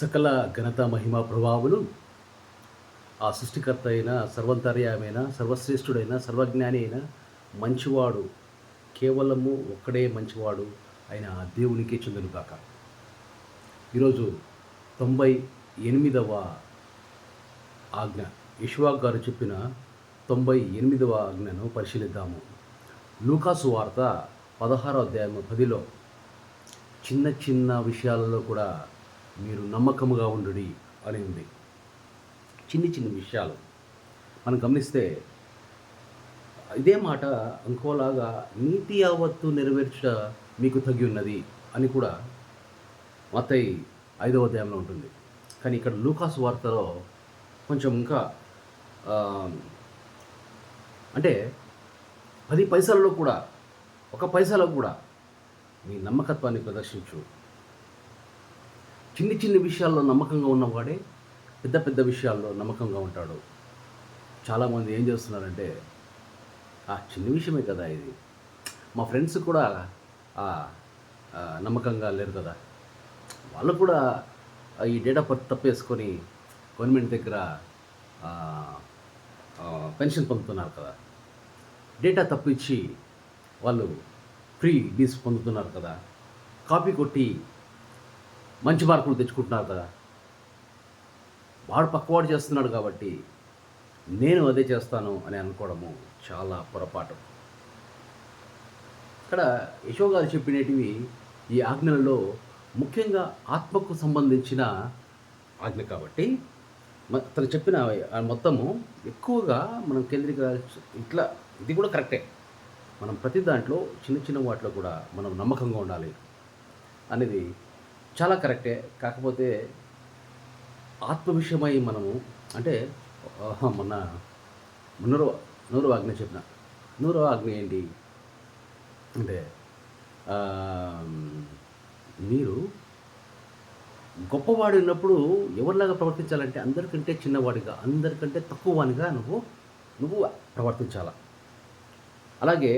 సకల ఘనత మహిమ ప్రభావులు ఆ సృష్టికర్త అయిన సర్వంతర్యామైన సర్వశ్రేష్ఠుడైన సర్వజ్ఞాని అయిన మంచివాడు కేవలము ఒక్కడే మంచివాడు అయిన ఆ దేవునికే చెందునుగాక ఈరోజు తొంభై ఎనిమిదవ ఆజ్ఞ. యశ్వాక్ గారు చెప్పిన తొంభై ఎనిమిదవ ఆజ్ఞను పరిశీలిద్దాము. లూకాసు వార్త పదహారో అధ్యాయం పదిలో చిన్న చిన్న విషయాలలో కూడా మీరు నమ్మకముగా ఉండుడి అని ఉంది. చిన్ని చిన్ని విషయాలు మనం గమనిస్తే ఇదే మాట ఇంకోలాగా నీతి యావత్తు నెరవేర్చ మీకు తగి ఉన్నది అని కూడా మతయి ఐదవ అధ్యాయంలో ఉంటుంది. కానీ ఇక్కడ లూకాస్ వార్తలో కొంచెం ఇంకా అంటే పది పైసలలో కూడా ఒక పైసలో కూడా మీ నమ్మకత్వాన్ని ప్రదర్శించు. చిన్ని చిన్ని విషయాల్లో నమ్మకంగా ఉన్నవాడే పెద్ద పెద్ద విషయాల్లో నమ్మకంగా ఉంటాడు. చాలామంది ఏం చేస్తున్నారంటే ఆ చిన్న విషయమే కదా ఇది. మా ఫ్రెండ్స్ కూడా ఆ, నమ్మకంగా లేరు కదా. వాళ్ళు కూడా ఈ డేట్ ఆఫ్ బర్త్ తప్పేసుకొని గవర్నమెంట్ దగ్గర పెన్షన్ పొందుతున్నారు కదా. డేటా తప్పించి వాళ్ళు ఫ్రీ డీస్ పొందుతున్నారు కదా. కాపీ కొట్టి మంచి మార్కులు తెచ్చుకుంటున్నారు కదా. వాడు పక్కవాడు చేస్తున్నాడు కాబట్టి నేను అదే చేస్తాను అని అనుకోవడము చాలా పొరపాటు. ఇక్కడ యశో గారు చెప్పినటివి ఈ ఆజ్ఞలలో ముఖ్యంగా ఆత్మకు సంబంధించిన ఆజ్ఞ కాబట్టి తను చెప్పిన ఆ మొత్తము ఎక్కువగా మనం కేంద్రీకర ఇట్లా ఇది కూడా కరెక్టే. మనం ప్రతి దాంట్లో చిన్న చిన్న వాటిలో కూడా మనం నమ్మకంగా ఉండాలి అనేది చాలా కరెక్టే. కాకపోతే ఆత్మ విషయమై మనము అంటే ఆహా, మొన్న నూరవ నూరవ ఆజ్ఞ చెప్పిన. నూరవ ఆజ్ఞ ఏంటి? అంటే మీరు గొప్పవాడు ఉన్నప్పుడు ఎవరిలాగా ప్రవర్తించాలంటే అందరికంటే చిన్నవాడిగా అందరికంటే తక్కువవానిగా నువ్వు నువ్వు ప్రవర్తించాల? అలాగే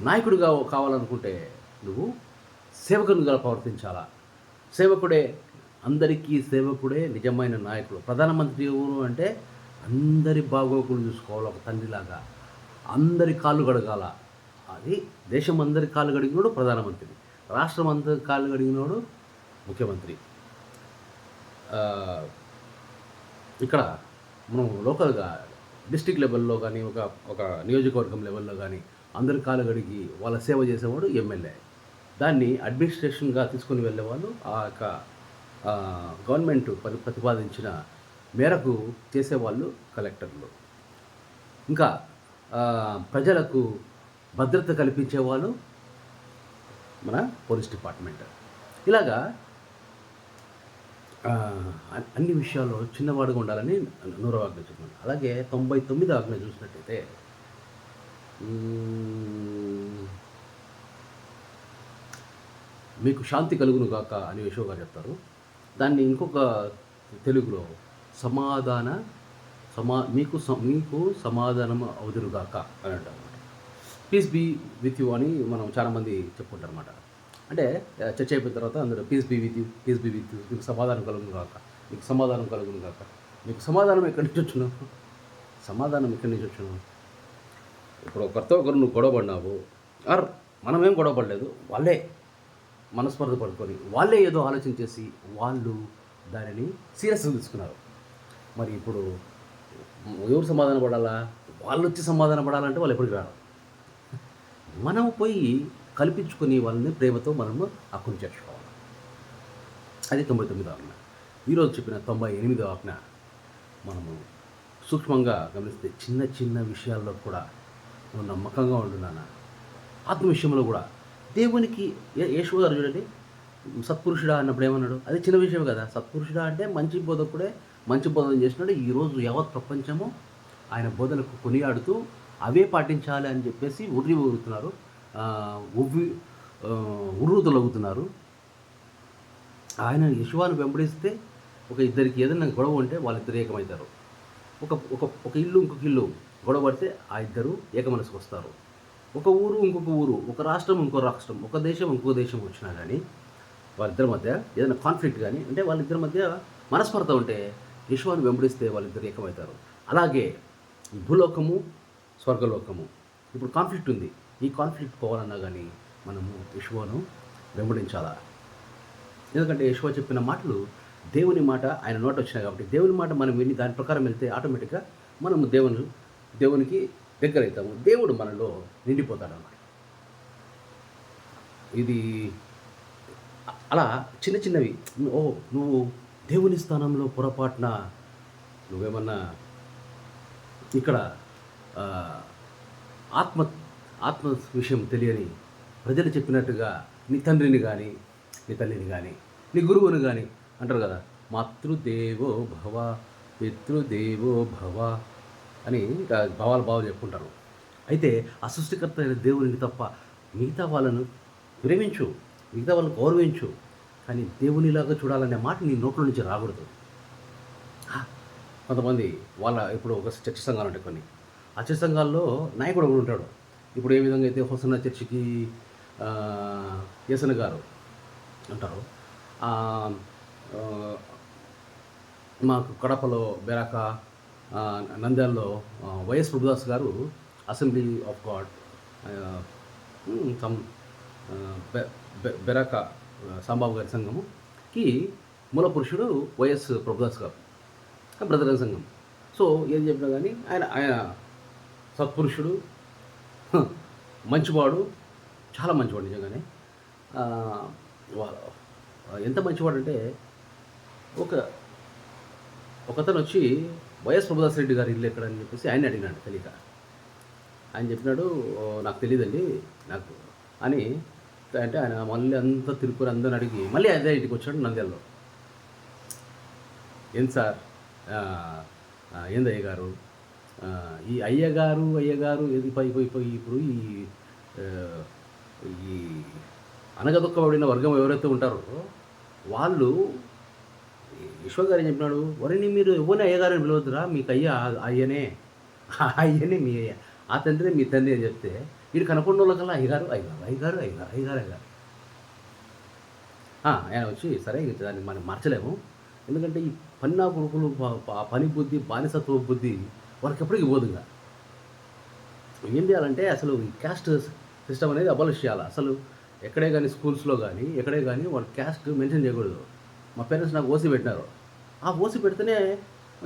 నాయకుడిగా కావాలనుకుంటే నువ్వు సేవకునిగా ప్రవర్తించాలా? సేవకుడే అందరికీ సేవకుడే నిజమైన నాయకుడు. ప్రధానమంత్రి ఎవరు అంటే అందరి బాగోగులు చూసుకోవాలి ఒక తండ్రిలాగా. అందరి కాళ్ళు గడగాల అది దేశం అందరి కాళ్ళు గడిగినోడు ప్రధానమంత్రి. రాష్ట్రం అందరి కాళ్ళు గడిగినోడు ముఖ్యమంత్రి. ఇక్కడ మనం లోకల్గా డిస్టిక్ లెవెల్లో కానీ ఒక ఒక నియోజకవర్గం లెవెల్లో కానీ అందరి కాలు గడిగి వాళ్ళ సేవ చేసేవాడు ఎమ్మెల్యే. దాన్ని అడ్మినిస్ట్రేషన్గా తీసుకొని వెళ్ళేవాళ్ళు ఆ యొక్క గవర్నమెంట్ పరి ప్రతిపాదించిన మేరకు చేసేవాళ్ళు కలెక్టర్లు. ఇంకా ప్రజలకు భద్రత కల్పించేవాళ్ళు మన పోలీస్ డిపార్ట్మెంట్. ఇలాగా అన్- అన్ని విషయాల్లో చిన్నవాడుగా ఉండాలని నూరవ ఆజ్ఞ అలాగే తొంభై తొమ్మిది ఆజ్ఞ చూసినట్టయితే మీకు శాంతి కలుగును గాక అని యశో గారు చెప్తారు. దాన్ని ఇంకొక తెలుగులో సమాధాన సమా మీకు స- మీకు సమాధానం అవుదురుగాక అని అంటారు పీస్ బీ విత్ యూ అని మనం చాలామంది చెప్పుకుంటారు అనమాట అంటే చర్చ అయిపోయిన తర్వాత అందరూ peace be with you peace be with you మీకు సమాధానం కలుగును కాక మీకు సమాధానం కలుగును కాక మీకు సమాధానం ఎక్కడి నుంచి వచ్చును సమాధానం ఎక్కడి నుంచి వచ్చును ఇప్పుడు ఒకరితో ఒకరు నువ్వు గొడవపడినావు. ఆర్ మనమేం గొడవపడలేదు వాళ్ళే మనస్పర్ధ పడుకొని వాళ్ళే ఏదో ఆలోచన చేసి వాళ్ళు దానిని సీరియస్గా తీసుకున్నారు. మరి ఇప్పుడు ఎవరు సమాధాన పడాలా? వాళ్ళు వచ్చి సమాధాన పడాలంటే వాళ్ళు ఎప్పటికి రారు. మనం పోయి కల్పించుకుని వాళ్ళని ప్రేమతో మనము హక్కును చేర్చుకోవాలి. అది తొంభై తొమ్మిదో ఆజ్ఞ. ఈరోజు చెప్పిన తొంభై ఎనిమిదో ఆజ్ఞ మనము సూక్ష్మంగా గమనిస్తే చిన్న చిన్న విషయాల్లో కూడా నువ్వు నమ్మకంగా ఉండున్నానా ఆత్మ విషయంలో కూడా. దేవునికి ఏ యేసు గారు చూడండి. సత్పురుషుడా అన్నప్పుడు ఏమన్నాడు? అది చిన్న విషయం కదా. సత్పురుషుడా అంటే మంచి బోధకుడే మంచి బోధన చేసినాడు ఈరోజు యావత్ ప్రపంచము ఆయన బోధనకు కొనియాడుతూ అవే పాటించాలి అని చెప్పేసి ఉర్రి ఊరుతున్నారు. ఉవ్వి ఆ, ఆయన యశువాను వెంబడిస్తే ఒక ఇద్దరికి ఏదైనా గొడవ ఉంటే వాళ్ళిద్దరు ఏకమవుతారు. ఒక ఒక ఒక ఇల్లు ఇంకొక ఇల్లు. గొడవ పడితే ఆ ఇద్దరు ఏక వస్తారు. ఒక ఊరు ఇంకొక ఊరు ఒక రాష్ట్రం ఇంకో రాష్ట్రం ఒక దేశం ఇంకో దేశం వచ్చినా కానీ వాళ్ళిద్దరి మధ్య ఏదైనా కాన్ఫ్లిక్ట్ కానీ అంటే వాళ్ళిద్దరి మధ్య మనస్పర్ధ ఉంటే యశ్వాన్ని వెంబడిస్తే వాళ్ళిద్దరు ఏకమవుతారు. అలాగే భూలోకము స్వర్గలోకము ఇప్పుడు కాన్ఫ్లిక్ట్ ఉంది. ఈ కాన్ఫ్లిక్ట్ పోవాలన్నా కానీ మనము యశువను వెంబడించాలా? ఎందుకంటే యశువ చెప్పిన మాటలు దేవుని మాట ఆయన నోట వచ్చినాయి కాబట్టి దేవుని మాట మనం విని దాని ప్రకారం వెళ్తే ఆటోమేటిక్గా మనము దేవుని దేవునికి దగ్గర అవుతాము దేవుడు మనలో నిండిపోతాడు అన్నమాట ఇది అలా చిన్న చిన్నవి. ఓ నువ్వు దేవుని స్థానంలో పొరపాటున నువ్వేమన్నా ఇక్కడ ఆత్మ ఆత్మ విషయం తెలియని ప్రజలు చెప్పినట్టుగా నీ తండ్రిని కానీ నీ తల్లిని కానీ నీ గురువుని కానీ అంటారు కదా. మాతృదేవో భవ పితృదేవో భవ అని భావాలు భావాలు చెప్పుకుంటారు. అయితే ఆ సృష్టికర్త అయిన దేవునికి తప్ప మిగతా వాళ్ళను ప్రేమించు మిగతా వాళ్ళని గౌరవించు కానీ దేవునిలాగా చూడాలనే మాట నీ నోట్ల నుంచి రాకూడదు. కొంతమంది వాళ్ళ ఇప్పుడు ఒక చర్చ సంఘాలు ఉంటాయి కొన్ని. ఆ చర్చ సంఘాల్లో నాయకుడు ఒకడు ఉంటాడు. ఇప్పుడు ఏ విధంగా అయితే హొసన్న చర్చికి యసన గారు అంటారు మాకు కడపలో బెరాక నంద్యాలలో వైఎస్ ప్రభుదాస్ గారు అసెంబ్లీ ఆఫ్ గాడ్ సమ్ బెరాక సాంబాబు గారి సంఘముకి మూల పురుషుడు వైఎస్ ప్రభుదాస్ గారు బ్రదర్ సంఘం. సో ఏది చెప్పినా కానీ ఆయన ఆయన సత్పురుషుడు మంచివాడు చాలా మంచివాడు నిజంగానే. ఎంత మంచివాడు అంటే ఒక ఒకతను వచ్చి వైఎస్ ప్రభుదాస్ రెడ్డి గారి ఇల్లు ఎక్కడని చెప్పేసి ఆయన అడిగినాడు తెలియక ఆయన చెప్పినాడు "ఓ, నాకు తెలియదండి నాకు అని. అంటే ఆయన మళ్ళీ అంతా తిరుపతి అందరిని అడిగి మళ్ళీ అదే ఇంటికి వచ్చాడు నంద్యాలలో. ఏం సార్? ఏంది అయ్యగారు ఈ అయ్యగారు అయ్యగారు ఏది పై పోయి పోయి ఇప్పుడు ఈ ఈ అనగదొక్కబడిన వర్గం ఎవరైతే ఉంటారో వాళ్ళు విశ్వ గారు ఏం చెప్పినాడు? వరిని మీరు ఎవరిని అయ్యగారని పిలవద్దురా? మీకు అయ్య అయ్యనే. అయ్యనే మీ అయ్య. ఆ తండ్రి మీ తండ్రి అని చెప్తే వీడు కనపడిన వాళ్ళకల్లా అయ్యగారు అయ్యగారు అయ్యగారు అయ్యగారు అయ్యగారు. అయ్యగారు ఆయన వచ్చి సరే దాన్ని మనం మార్చలేము. ఎందుకంటే ఈ పన్నా కొడుకులు పని బుద్ధి బానిసత్వ బుద్ధి వాళ్ళకి ఎప్పటికీ పోదు ఏం చేయాలంటే అసలు ఈ క్యాస్ట్ సిస్టమ్ అనేది అబాలిష్ చేయాలి? అసలు ఎక్కడే కానీ స్కూల్స్లో కానీ ఎక్కడే కానీ వాళ్ళు క్యాస్ట్ మెన్షన్ చేయకూడదు. మా పేరెంట్స్ నాకు ఓసీ పెట్టినారు. ఆ ఓసీ పెడితేనే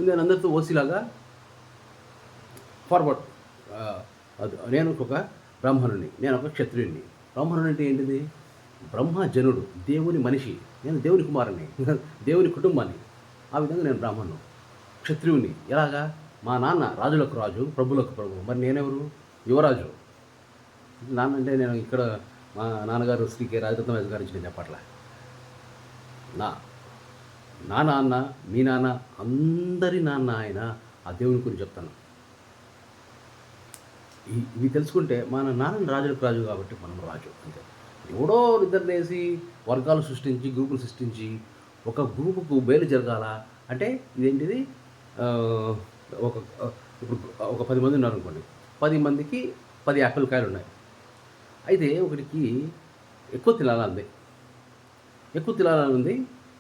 నేను అందరితో ఓసీలాగా ఫార్వర్డ్ అది నేను ఒక బ్రాహ్మణుని నేను ఒక క్షత్రియుడిని బ్రాహ్మణుడు అంటే ఏంటిది? బ్రహ్మజనుడు దేవుని మనిషి. నేను దేవుని కుమారుని దేవుని కుటుంబాన్ని. ఆ విధంగా నేను బ్రాహ్మణుడు. క్షత్రియుని ఎలాగా? మా నాన్న రాజులకు రాజు ప్రభులకు ప్రభు మరి నేనెవరు? యువరాజు. నాన్న అంటే నేను ఇక్కడ మా నాన్నగారు శ్రీ కె రాజరత్న గారి చెప్పట్లే. నా నా నాన్న మీ నాన్న అందరి నాన్న ఆయన ఆ దేవుని గురించి చెప్తాను. ఇవి తెలుసుకుంటే మన నాన్న రాజులకు రాజు కాబట్టి మనం రాజు అంతే. ఎవడో నిద్రలేసి వర్గాలు సృష్టించి గ్రూపులు సృష్టించి ఒక గ్రూపుకు బయలు జరగాల? అంటే ఇదేంటిది? ఒక ఇప్పుడు ఒక పది మంది ఉన్నారు అనుకోండి. పది మందికి పది యాపిల్ కాయలు ఉన్నాయి. అయితే ఒకటికి ఎక్కువ తినాలంది ఎక్కువ తినాలని ఉంది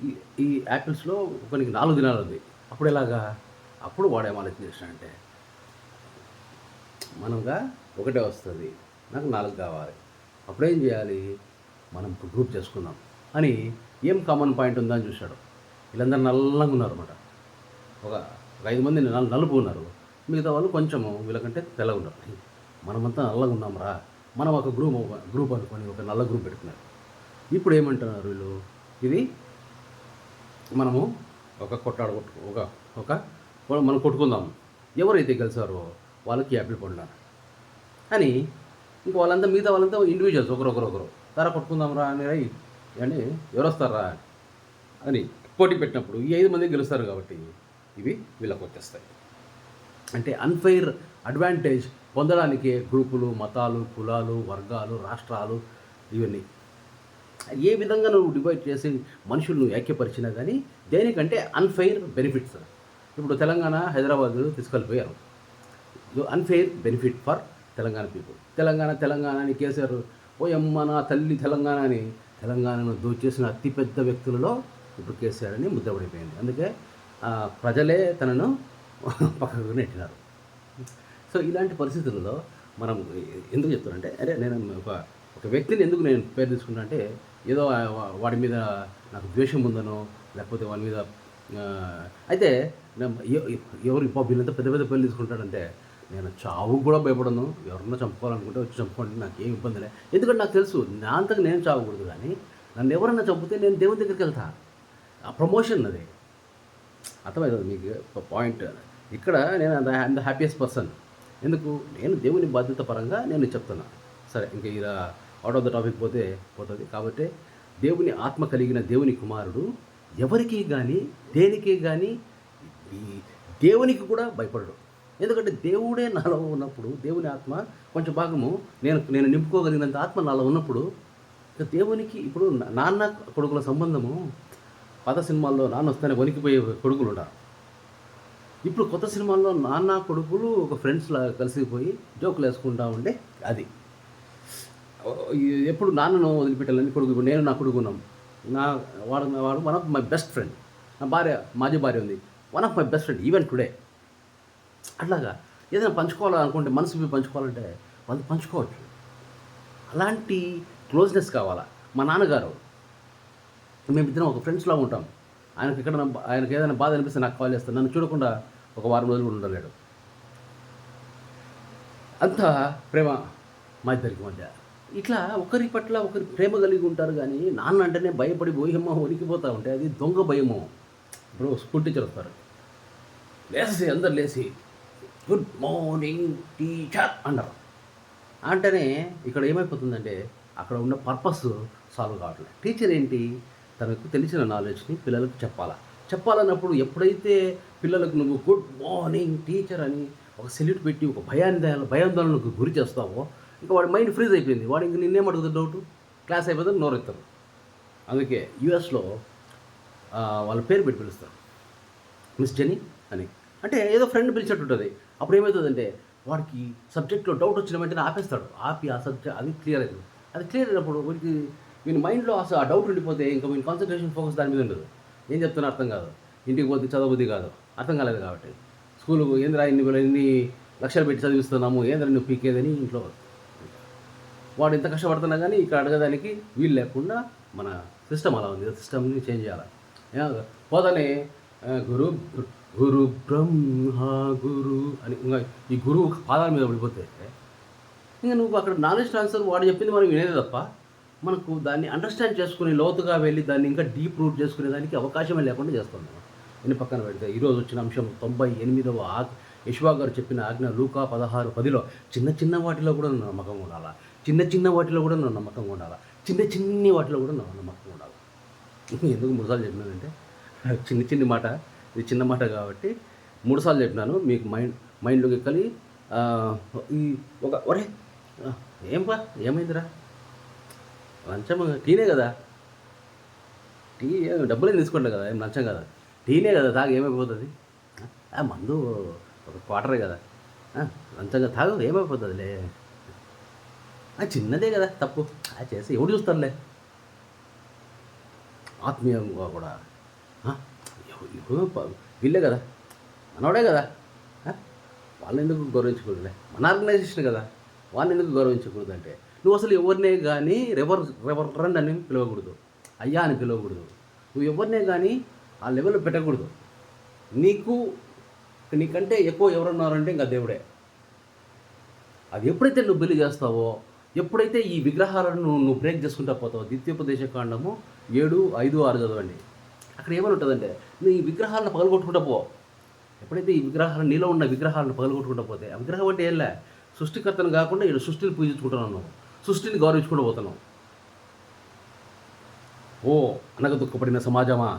ఈ ఈ యాపిల్స్లో ఒకరికి నాలుగు దినాలు ఉంది అప్పుడు ఎలాగా? అప్పుడు వాడు ఏమాలోచన ఆలోచన చేసినాడంటే మనంగా ఒకటే వస్తుంది. నాకు నాలుగు కావాలి. అప్పుడేం చేయాలి? మనం ఇప్పుడు గ్రూప్ చేసుకుందాం. అని ఏం కామన్ పాయింట్ ఉందని చూశాడు. వీళ్ళందరూ నల్లంగా ఉన్నారు అనమాట ఒక ఒక ఐదు మంది నలుపు ఉన్నారు. మిగతా వాళ్ళు కొంచెము వీళ్ళకంటే తెల్లగా ఉన్నారు. మనమంతా నల్లగా ఉన్నాంరా. మనం ఒక గ్రూప్ గ్రూప్ అనుకొని ఒక నల్ల గ్రూప్ పెట్టుకున్నారు. ఇప్పుడు ఏమంటున్నారు వీళ్ళు? ఇది మనము ఒక కొట్టాడు కొట్టు ఒక ఒక మనం కొట్టుకుందాం. ఎవరైతే గెలిచారో వాళ్ళకి యాపిల్ పండు అని ఇంక వాళ్ళంతా మిగతా వాళ్ళంతా ఇండివిజువల్స్ ఒకరొకరొకరు తర కొట్టుకుందాం రా అని రై అని ఎవరు వస్తారా అని పోటీ పెట్టినప్పుడు ఈ ఐదు మంది గెలుస్తారు కాబట్టి ఇవి వీళ్ళకి వచ్చేస్తాయి. అంటే అన్ఫెయిర్ అడ్వాంటేజ్ పొందడానికే గ్రూపులు మతాలు కులాలు వర్గాలు రాష్ట్రాలు ఇవన్నీ. ఏ విధంగా నువ్వు డివైడ్ చేసి మనుషులను ఐక్యపరిచినా కానీ దేనికంటే అన్ఫెయిర్ బెనిఫిట్స్ ఇప్పుడు తెలంగాణ హైదరాబాద్ తీసుకెళ్ళిపోయారు. Unfair benefit for Telangana people Telangana Telangana అని కేసీఆర్ ఓ నా తల్లి తెలంగాణ అని తెలంగాణను దోచేసిన అతిపెద్ద వ్యక్తులలో ఇప్పుడు కేసీఆర్ అని ముద్రపడిపోయింది అందుకే ప్రజలే తనను పక్కకు నెట్టినారు. సో ఇలాంటి పరిస్థితులలో మనం ఎందుకు చెప్తానంటే అరే నేను ఒక ఒక వ్యక్తిని ఎందుకు నేను పేరు తీసుకున్నా అంటే ఏదో వాడి మీద నాకు ద్వేషం ఉందనో లేకపోతే వాడి మీద అయితే ఎవరు ఇప్పుడు వీళ్ళంతా పెద్ద పెద్ద పేర్లు తీసుకుంటాడంటే నేను చావుకు కూడా భయపడను. ఎవరన్నా చంపుకోవాలనుకుంటే వచ్చి చంపుకోండి నాకు ఏం ఇబ్బంది లేదు ఎందుకంటే నాకు తెలుసు నా అంతకు నేను చావకూడదు కానీ నన్ను ఎవరన్నా చంపితే నేను దేవుని దగ్గరికి వెళ్తా. ఆ ప్రమోషన్ అది. అర్థమవుతుంది మీకు? పాయింట్. ఇక్కడ నేను ఐఎమ్ ద హ్యాపీయెస్ట్ పర్సన్ ఎందుకు? నేను దేవుని బాధ్యత పరంగా నేను చెప్తున్నాను సరే ఇంకా ఇలా అవుట్ ఆఫ్ ద టాపిక్ పోతే పోతుంది. కాబట్టి దేవుని ఆత్మ కలిగిన దేవుని కుమారుడు ఎవరికి కానీ దేనికి కానీ ఈ దేవునికి కూడా భయపడడు. ఎందుకంటే దేవుడే నాలో ఉన్నప్పుడు దేవుని ఆత్మ కొంచెం భాగము నేను నేను నింపుకోగలిగినంత ఆత్మ నాలో ఉన్నప్పుడు దేవునికి ఇప్పుడు నాన్న కొడుకుల సంబంధము పాత సినిమాల్లో నాన్న వస్తేనే వణికిపోయే కొడుకులు ఉంటారు ఇప్పుడు కొత్త సినిమాల్లో నాన్న కొడుకులు ఒక ఫ్రెండ్స్ లాగా కలిసిపోయి జోకులు వేసుకుంటా ఉండే అది. ఎప్పుడు నాన్నను వదిలిపెట్టాలని కొడుకు నేను నా కొడుకున్నాం నా వాడు వాడు one of my best friend నా భార్య మాజీ భార్య ఉంది. One of my best friend even today అట్లాగా ఏదైనా పంచుకోవాలనుకుంటే మనసు పంచుకోవాలంటే వాళ్ళు పంచుకోవచ్చు. అలాంటి క్లోజ్నెస్ కావాలా? మా నాన్నగారు మేమిద్దరం ఒక ఫ్రెండ్స్లా ఉంటాం. ఆయనకి ఎక్కడ ఆయనకి ఏదైనా బాధ అనిపిస్తే నాకు కాల్ చేస్తాను నన్ను చూడకుండా ఒక వారం రోజులు కూడా ఉండలేడు. అంత ప్రేమ మా ఇద్దరికి మధ్య. ఇట్లా ఒకరి పట్ల ఒకరి ప్రేమ కలిగి ఉంటారు కానీ నాన్న అంటేనే భయపడి బోయమ్మ వణికిపోతూ ఉంటే అది దొంగ భయము. ఇప్పుడు స్కూల్ టీచర్ వస్తారు. లేసి అందరు లేచి గుడ్ మార్నింగ్ టీచర్ అంటారు. అంటేనే ఇక్కడ ఏమైపోతుందంటే అక్కడ ఉన్న పర్పస్ సాల్వ్ కావట్లేదు టీచర్ ఏంటి? తనకు తెలిసిన నాలెడ్జ్ని పిల్లలకు చెప్పాలా? చెప్పాలన్నప్పుడు ఎప్పుడైతే పిల్లలకు నువ్వు గుడ్ మార్నింగ్ టీచర్ అని ఒక సెల్యూట్ పెట్టి ఒక భయాందోళన భయాందోళనకు గురి చేస్తావో ఇంకా వాడి మైండ్ ఫ్రీజ్ అయిపోయింది. వాడు ఇంక నిన్నేం అడుగుతుంది డౌట్ క్లాస్ అయిపోతే నోరెత్తారు అందుకే యుఎస్లో వాళ్ళ పేరు పెట్టి పిలుస్తారు. మిస్ జెనీ అని. అంటే ఏదో ఫ్రెండ్ పిలిచినట్టు ఉంటుంది. అప్పుడు ఏమవుతుందంటే వాడికి సబ్జెక్ట్లో డౌట్ వచ్చిన వెంటనే ఆపేస్తాడు. ఆపి ఆ సబ్జెక్ట్ అది క్లియర్ అయింది అది క్లియర్ అయినప్పుడు వీడికి వీని మైండ్లో అసలు ఆ డౌట్ ఉండిపోతే ఇంకా వీని కాన్సన్ట్రేషన్ ఫోకస్ దాని మీద ఉండదు. ఏం చెప్తున్నా అర్థం కాదు. ఇంటికి పోతే చదవబుద్ధి కాదు. అర్థం కాలేదు కాబట్టి. స్కూల్ ఏందిరా ఇన్ని ఇన్ని లక్షలు పెట్టి చదివిస్తున్నాము. ఏంద్రా నువ్వు పీకేదని ఇంట్లో వాడు ఎంత కష్టపడుతున్నా కానీ ఇక్కడ అడగడానికి వీలు లేకుండా మన సిస్టమ్ అలా ఉంది. సిస్టమ్ని చేంజ్ చేయాలి. పోతనే గురు గురు బ్రహ్మ గురు అని ఇంకా ఈ గురువు పాదాల మీద పడిపోతే ఇంకా నువ్వు అక్కడ నాలెడ్జ్ ట్రాన్స్ఫర్ వాడు చెప్పింది మనం వినేది తప్ప మనకు దాన్ని అండర్స్టాండ్ చేసుకుని లోతుగా వెళ్ళి దాన్ని ఇంకా డీప్ రూట్ చేసుకునే దానికి అవకాశమే లేకుండా చేస్తున్నాం. ఎన్ని పక్కన పెడితే ఈరోజు వచ్చిన అంశం తొంభై ఎనిమిదవ ఆ యశ్వా గారు చెప్పిన ఆజ్ఞ లూకా పదహారు పదిలో చిన్న చిన్న వాటిలో కూడా నమ్మకం ఉండాలా? చిన్న చిన్న వాటిలో కూడా నువ్వు నమ్మకంగా ఉండాలి? చిన్న చిన్ని వాటిలో కూడా నువ్వు నమ్మకంగా ఉండాలి? ఎందుకు మూడుసార్లు చెప్పినానంటే చిన్న చిన్ని మాట. ఇది చిన్న మాట కాబట్టి మూడుసార్లు చెప్పినాను. మీకు మైండ్ మైండ్లోకి ఎక్కలి. ఈ ఒక ఒరే ఏం పా ఏమైందిరా? లంచం టీనే కదా? టీ ఏం డబ్బులు ఏం కదా? ఏం లంచం కదా? టీనే కదా తాగు ఏమైపోతుంది? మందు ఒక క్వార్టరే కదా. లంచంగా తాగు ఏమైపోతుందిలే? చిన్నదే కదా తప్పు. ఆ చేసి ఎవడు చూస్తారులే? ఆత్మీయంగా కూడా. ఎవరు వీళ్ళే కదా. మనవాడే కదా. వాళ్ళని ఎందుకు గౌరవించకూడదులే? మన ఆర్గనైజేషన్ కదా. వాళ్ళని ఎందుకు గౌరవించకూడదు అంటే నువ్వు అసలు ఎవరినే కానీ రెవర్ రెవర్ రన్ అని పిలవకూడదు. అయ్యా అని పిలవకూడదు. నువ్వు ఎవరినే కానీ ఆ లెవెల్లో పెట్టకూడదు. నీకు నీకంటే ఎక్కువ ఎవరున్నారంటే ఇంకా దేవుడే. అది ఎప్పుడైతే నువ్వు బిల్లు చేస్తావో ఎప్పుడైతే ఈ విగ్రహాలను నువ్వు బ్రేక్ చేసుకుంటా పోతావు ద్వితీయోపదేశ కాండము ఏడు ఐదు ఆరు చదవండి. అక్కడ ఏమని ఉంటుందంటే నీ విగ్రహాలను పగలగొట్టుకుంటా పో. ఎప్పుడైతే ఈ విగ్రహాలు నీలో ఉన్న విగ్రహాలను పగలగొట్టుకుంటా పోతే ఆ విగ్రహం అంటే ఏంలే? సృష్టికర్తను కాకుండా ఇక్కడ సృష్టిని పూజించుకుంటున్నాను సృష్టిని గౌరవించుకుంటూ పోతున్నావు. ఓ అనగ దుఃఖపడిన సమాజమా?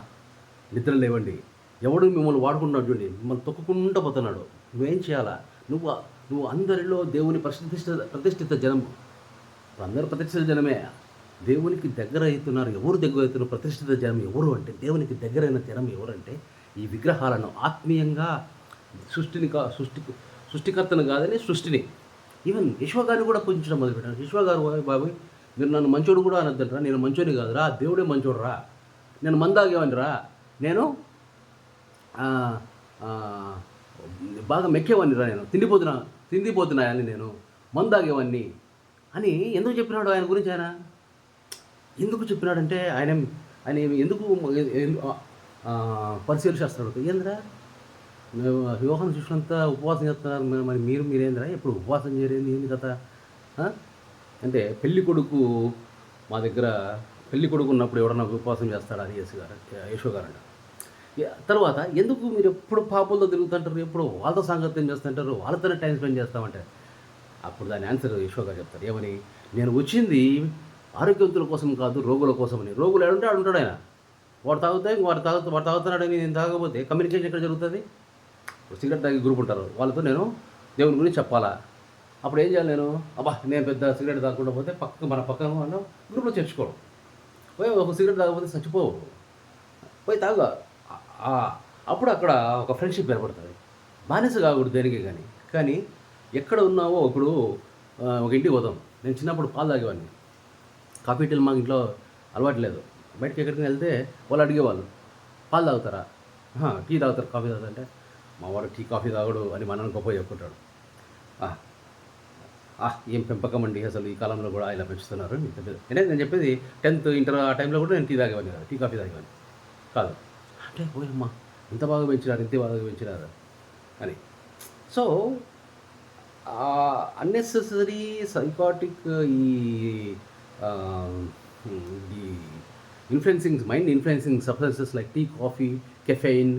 నిద్ర లేవండి. ఎవడు మిమ్మల్ని వాడుకుంటున్నాడు చూడండి మిమ్మల్ని తొక్కుకుంటూ పోతున్నాడు. నువ్వేం చేయాలా? నువ్వు నువ్వు అందరిలో దేవుని ప్రతిష్ఠిత ప్రతిష్ఠిత జనం. అందరూ ప్రతిష్ఠిత జనమే. దేవునికి దగ్గర అవుతున్నారు ఎవరు దగ్గర అవుతున్నారు ప్రతిష్ఠిత జనం ఎవరు అంటే దేవునికి దగ్గరైన జనం ఎవరంటే ఈ విగ్రహాలను ఆత్మీయంగా సృష్టిని కా సృష్టి సృష్టికర్తను కాదని సృష్టిని. ఈవెన్ యశ్వగారిని కూడా పూజించడం మొదలుపెట్టాను యశ్వ గారు మీరు నన్ను మంచోడు కూడా అనొద్దంటరా? నేను మంచోని కాదురా. దేవుడే మంచోడు రా నేను మందాగేవాడిని రా నేను బాగా మెక్కేవాడిని రా నేను. తిండిపోతున్నా తిండిపోతున్నాయని నేను మందాగేవాడిని అని ఎందుకు చెప్పినాడు ఆయన గురించి ఆయన? ఎందుకు చెప్పినాడంటే ఆయన ఆయన ఎందుకు పరిశీలిస్తాడు చేస్తున్నాడు? ఏంద్రా? వివాహం చూసినంత ఉపవాసం చేస్తున్నారు మరి- మీరు మీరేంద్రా? ఎప్పుడు ఉపవాసం చేయలేదు ఏంది కదా అంటే పెళ్ళి కొడుకు మా దగ్గర పెళ్ళి కొడుకు ఉన్నప్పుడు ఎవడన్నా ఉపవాసం చేస్తాడా అని యేసు గారు యశో గారు తర్వాత ఎందుకు మీరు ఎప్పుడు పాపంలో తిరుగుతుంటారు? ఎప్పుడు వాళ్ళతో సాంగత్యం చేస్తుంటారు? వాళ్ళతోనే టైం స్పెండ్ చేస్తామంటే అప్పుడు దాని ఆన్సర్ యశోగా చెప్తారు. ఏమని? నేను వచ్చింది ఆరోగ్యవంతుల కోసం కాదు రోగుల కోసమని. రోగులు ఏడుంటే ఆడు ఉంటాడు ఆయన. వాడు తాగుతాయి వాడు తాగు వాడు తాగుతున్నాడని నేను తాగకపోతే కమ్యూనికేషన్ ఎక్కడ జరుగుతుంది? సిగరెట్ తాగే గ్రూప్ ఉంటారు. వాళ్ళతో నేను దేవుని గురించి చెప్పాలా? అప్పుడు ఏం చేయాలి నేను? అబ్బా నేను పెద్ద సిగరెట్ తాగకుండా పోతే పక్క మన పక్కన ఉన్న గ్రూప్లో చేర్చుకోవడం. పోయి ఒక సిగరెట్ తాగకపోతే చచ్చిపోవు. పోయి తాగు. అప్పుడు అక్కడ ఒక ఫ్రెండ్షిప్ ఏర్పడుతుంది. బానిస కాకూడదు దేనికి కానీ. కానీ ఎక్కడ ఉన్నావో ఇప్పుడు ఒక ఇంటికి పోతాం. నేను చిన్నప్పుడు పాలు తాగేవాడిని. కాఫీ టీలు మా ఇంట్లో అలవాటు లేదు. బయటకి ఎక్కడికి వెళ్తే వాళ్ళు అడిగేవాళ్ళు పాలు తాగుతారా? టీ తాగుతారు కాఫీ తాగుతారంటే మా వాడు టీ కాఫీ తాగడు అని మనని గొప్ప చెప్పుకుంటాడు. ఏం పెంపకం అండి అసలు ఈ కాలంలో కూడా ఇలా పెంచుతున్నారు? అంటే నేను చెప్పేది టెన్త్ ఇంటర్ ఆ టైంలో కూడా నేను టీ తాగేవాడిని కాదు. టీ కాఫీ తాగేవాడిని కాదు. అంటే పోయమ్మా ఇంత బాగా పెంచినారు ఇంత బాగా పెంచినారు అని. సో అన్నెసెసరీ సైకాటిక్ ఈ ఈ influencing mind influencing substances like tea coffee caffeine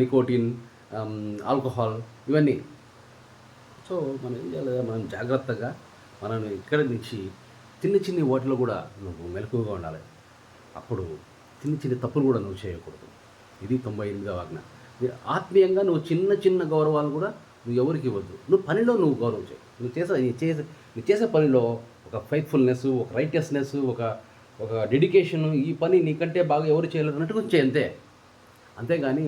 nicotine alcohol ఇవన్నీ. సో మనం ఏం చేయాలి మనం జాగ్రత్తగా మనం ఇక్కడ నుంచి చిన్న చిన్న వాటిలో కూడా నువ్వు మెలకువగా ఉండాలి. అప్పుడు చిన్న చిన్న తప్పులు కూడా నువ్వు చేయకూడదు. ఇది తొంభై ఎనిమిదవ ఆజ్ఞ. ఆత్మీయంగా నువ్వు చిన్న చిన్న గౌరవాలు కూడా నువ్వు ఎవరికి ఇవ్వద్దు. నువ్వు పనిలో నువ్వు గౌరవం చేయి. నువ్వు చేసే నీ చేసే నువ్వు చేసే పనిలో ఒక ఫైత్ఫుల్నెస్ ఒక రైటియస్నెస్ ఒక ఒక డెడికేషన్ ఈ పని నీకంటే బాగా ఎవరు చేయలేరు అన్నట్టుగా చేయి అంతే. అంతేగాని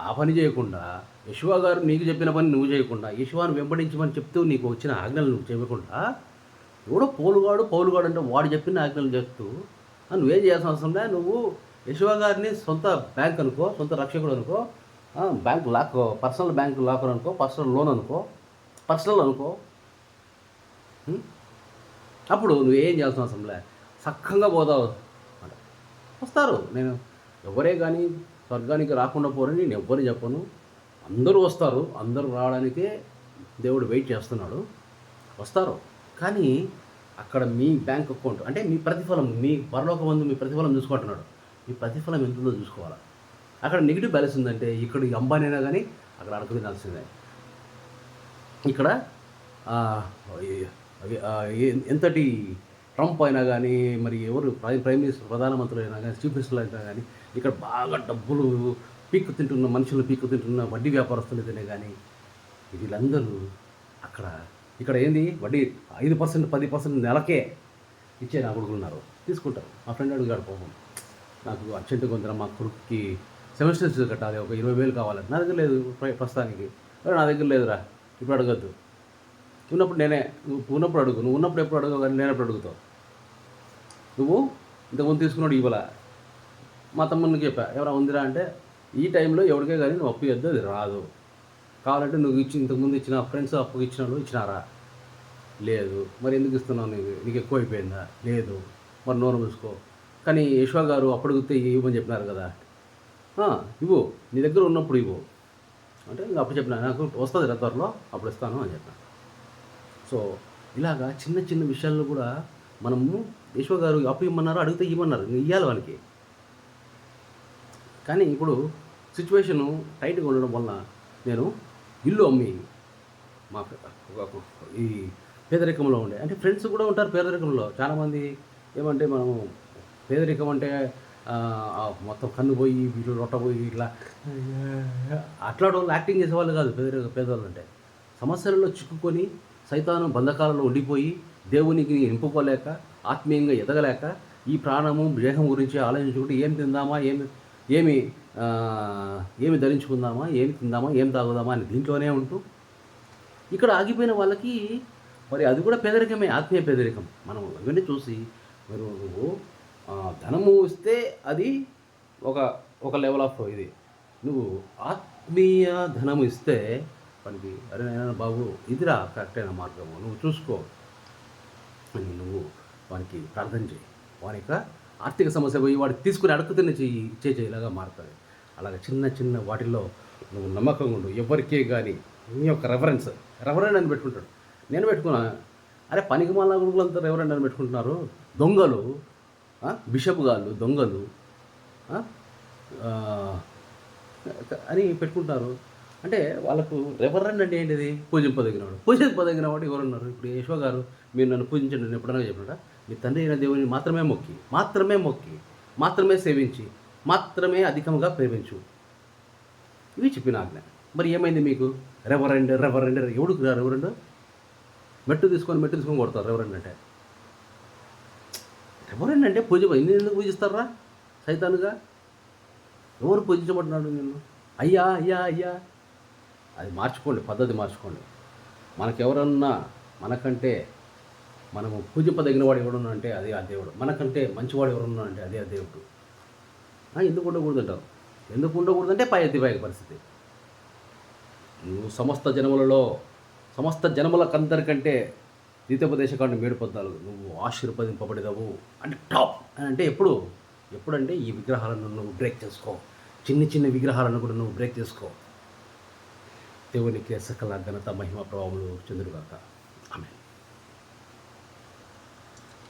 ఆ పని చేయకుండా యశువా గారు నీకు చెప్పిన పని నువ్వు చేయకుండా యశువాను వెంబడించమని చెప్తూ నీకు వచ్చిన ఆజ్ఞలు నువ్వు చేయకుండా ఎవడో పోలుగాడు పౌలుగాడు అంటే వాడు చెప్పిన ఆజ్ఞలు చెప్తూ నువ్వేం చేయాల్సిన అవసరం లే నువ్వు యశువా గారిని సొంత బ్యాంక్ అనుకో సొంత రక్షకుడు అనుకో bank lock personal bank locker అనుకో పర్సనల్ లోన్ అనుకో పర్సనల్ అనుకో. అప్పుడు నువ్వేం చేయాల్సిన అవసరం లే. సక్కంగా పోతావు. అంట. వస్తారు. నేను ఎవరే కానీ స్వర్గానికి రాకుండా పోరని నేను ఎవ్వరు చెప్పను. అందరూ వస్తారు. అందరూ రావడానికే దేవుడు వెయిట్ చేస్తున్నాడు. వస్తారు. కానీ అక్కడ మీ బ్యాంక్ అకౌంట్ అంటే మీ ప్రతిఫలం మీ పరలోక ముందు మీ ప్రతిఫలం చూసుకుంటున్నాడు. మీ ప్రతిఫలం ఎంత ఉందో చూసుకోవాలి? అక్కడ నెగిటివ్ బ్యాలెన్స్ ఉందంటే ఇక్కడ ఈ అంబానీ అయినా కానీ అక్కడ అడగ తినాల్సిందే. ఇక్కడ ఎంతటి ట్రంప్ అయినా కానీ మరి ఎవరు ప్రైమ్ మినిస్టర్ ప్రధానమంత్రి అయినా కానీ చీఫ్ మినిస్టర్ అయినా కానీ ఇక్కడ బాగా డబ్బులు పీక్కు తింటున్న మనుషులు పీక్కు తింటున్న వడ్డీ వ్యాపారస్తులు అయితేనే కానీ వీళ్ళందరూ అక్కడ ఇక్కడ ఏంది? వడ్డీ ఐదు పర్సెంట్ పది పర్సెంట్ నెలకే ఇచ్చే నా కొడుకులు ఉన్నారు. తీసుకుంటారు. మా ఫ్రెండ్ అడుగుగాడు పాపం నాకు అర్జెంటుగా ఉందిరా మా కొడుకుకి సెమిస్టర్ ఫీజు కట్టాలి ఒక ఇరవై వేలు కావాలని నా దగ్గర లేదు ప్రస్తుతానికి. నా దగ్గర లేదురా ఇప్పుడు అడగద్దు. ఉన్నప్పుడు నేనే నువ్వు ఉన్నప్పుడు అడుగు నువ్వు ఉన్నప్పుడు ఎప్పుడు అడుగు కానీ నేను ఎప్పుడు అడుగుతావు? నువ్వు ఇంతకుముందు తీసుకున్నాడు ఇవ్వాల. మా తమ్మునికి చెప్పా ఎవరా ఉందిరా? అంటే ఈ టైంలో ఎవరికే కానీ నువ్వు అప్పు ఇద్దు అది రాదు. కావాలంటే నువ్వు ఇచ్చి ఇంతకుముందు ఇచ్చిన ఫ్రెండ్స్ అప్పు ఇచ్చినాడు ఇచ్చినారా? లేదు. మరి ఎందుకు ఇస్తున్నావు నీకు? నీకు ఎక్కువ అయిపోయిందా లేదు. మరి నోరు మూసుకో. కానీ యశ్వ గారు అప్పుడు అడిగితే ఇవ్వమని చెప్పినారు కదా ఇవ్వు నీ దగ్గర ఉన్నప్పుడు ఇవ్వు. అంటే ఇంకా అప్పుడు చెప్పిన నాకు వస్తుంది రా అప్పుడు ఇస్తాను అని చెప్పాను. సో ఇలాగా చిన్న చిన్న విషయాల్లో కూడా మనము యశ్వ గారు అప్పు ఇమ్మన్నారు అడిగితే ఇవ్వమన్నారు ఇవ్వాలి వానికి. కానీ ఇప్పుడు సిచ్యువేషను టైట్గా ఉండడం వల్ల నేను ఇల్లు అమ్మి మా ఈ పేదరికంలో ఉండే. అంటే ఫ్రెండ్స్ కూడా ఉంటారు పేదరికంలో. చాలామంది ఏమంటే మనము పేదరికం అంటే మొత్తం కన్ను పోయి వీళ్ళు రొట్ట పోయి ఇట్లా. అట్లాంటి వాళ్ళు యాక్టింగ్ చేసేవాళ్ళు కాదు పేదరిక పేదవాళ్ళు అంటే సమస్యలలో చిక్కుకొని సైతానం బంధకాలలో ఉండిపోయి దేవునికి నింపుకోలేక ఆత్మీయంగా ఎదగలేక ఈ ప్రాణము దేహం గురించి ఆలోచించుకుంటూ ఏం తిందామా ఏమి ఏమి ఏమి ధరించుకుందామా ఏమి తిందామా ఏం తాగుదామా అని దీంట్లోనే ఉంటూ ఇక్కడ ఆగిపోయిన వాళ్ళకి మరి అది కూడా పేదరికమే ఆత్మీయ పేదరికం. మనం ఇవన్నీ చూసి మరి నువ్వు ధనము ఇస్తే అది ఒక ఒక లెవెల్ ఆఫ్ ఇది. నువ్వు ఆత్మీయ ధనము ఇస్తే మనకి అరే నాయనా బాబు ఇదిరా కరెక్ట్ అయిన మార్గము. నువ్వు చూసుకో. అని నువ్వు వానికి ప్రార్థన చేయి. వాని యొక్క ఆర్థిక సమస్య పోయి వాడికి తీసుకుని అడుగుతున్న చెయ్యి ఇచ్చే చేయలాగా మారుతుంది. అలాగే చిన్న చిన్న వాటిల్లో నువ్వు నమ్మకంగా ఉండు. ఎవరికే కానీ నీ యొక్క రెఫరెన్స్ రెఫరెండ్ అని పెట్టుకుంటాడు. నేను పెట్టుకున్నా. అరే పనికి మాల గురువులంతా రెఫరెండ్ అని పెట్టుకుంటున్నారు. దొంగలు బిషప్ గాళ్ళు దొంగలు అని పెట్టుకుంటారు. అంటే వాళ్ళకు రెఫరెండ్ అంటే ఏంటిది? పూజింపదగినవాడు పూజింపదగినవాడు ఎవరున్నారు? ఇప్పుడు యశో గారు మీరు నన్ను పూజించండి నేను ఎప్పుడన్నా చెప్పినట మీ తండ్రి అయిన దేవుని మాత్రమే మొక్కి మాత్రమే మొక్కి మాత్రమే సేవించి మాత్రమే అధికంగా ప్రేమించు. ఇవి చెప్పిన ఆజ్ఞ. మరి ఏమైంది మీకు? రెవరెండ్ రెవరెండ్ ఎవడుకు రా రెవరెండ్? మెట్టు తీసుకొని మెట్టు తీసుకొని కొడతారు రెవరెండ్ అంటే. ఎవరైనా అంటే పూజ ఎందుకు పూజిస్తారా? సైతానుగా? ఎవరు పూజించబడినాడు నిన్ను? అయ్యా అయ్యా అయ్యా. అది మార్చుకోండి పద్ధతి మార్చుకోండి. మనకెవరన్నా మనకంటే మనము పూజింపదగిన వాడు ఎవడున్నా అంటే అదే ఆ దేవుడు. మనకంటే మంచివాడు ఎవరున్నా అంటే అదే ఆ దేవుడు. ఎందుకు ఉండకూడదు అంటారు ఎందుకు ఉండకూడదంటే పై ఎత్తి పైకి పరిస్థితి. నువ్వు సమస్త జనములలో సమస్త జనములకందరికంటే ద్వితోపదేశకాండ ఏడు పద్నాలుగు నువ్వు ఆశీర్వదింపబడేదవు అంటే టాప్. అని అంటే ఎప్పుడు? ఎప్పుడంటే ఈ విగ్రహాలను నువ్వు బ్రేక్ చేసుకో. చిన్న చిన్న విగ్రహాలను కూడా నువ్వు బ్రేక్ చేసుకో. దేవునికి సకల ఘనత మహిమ ప్రభావములు చెందురుగాక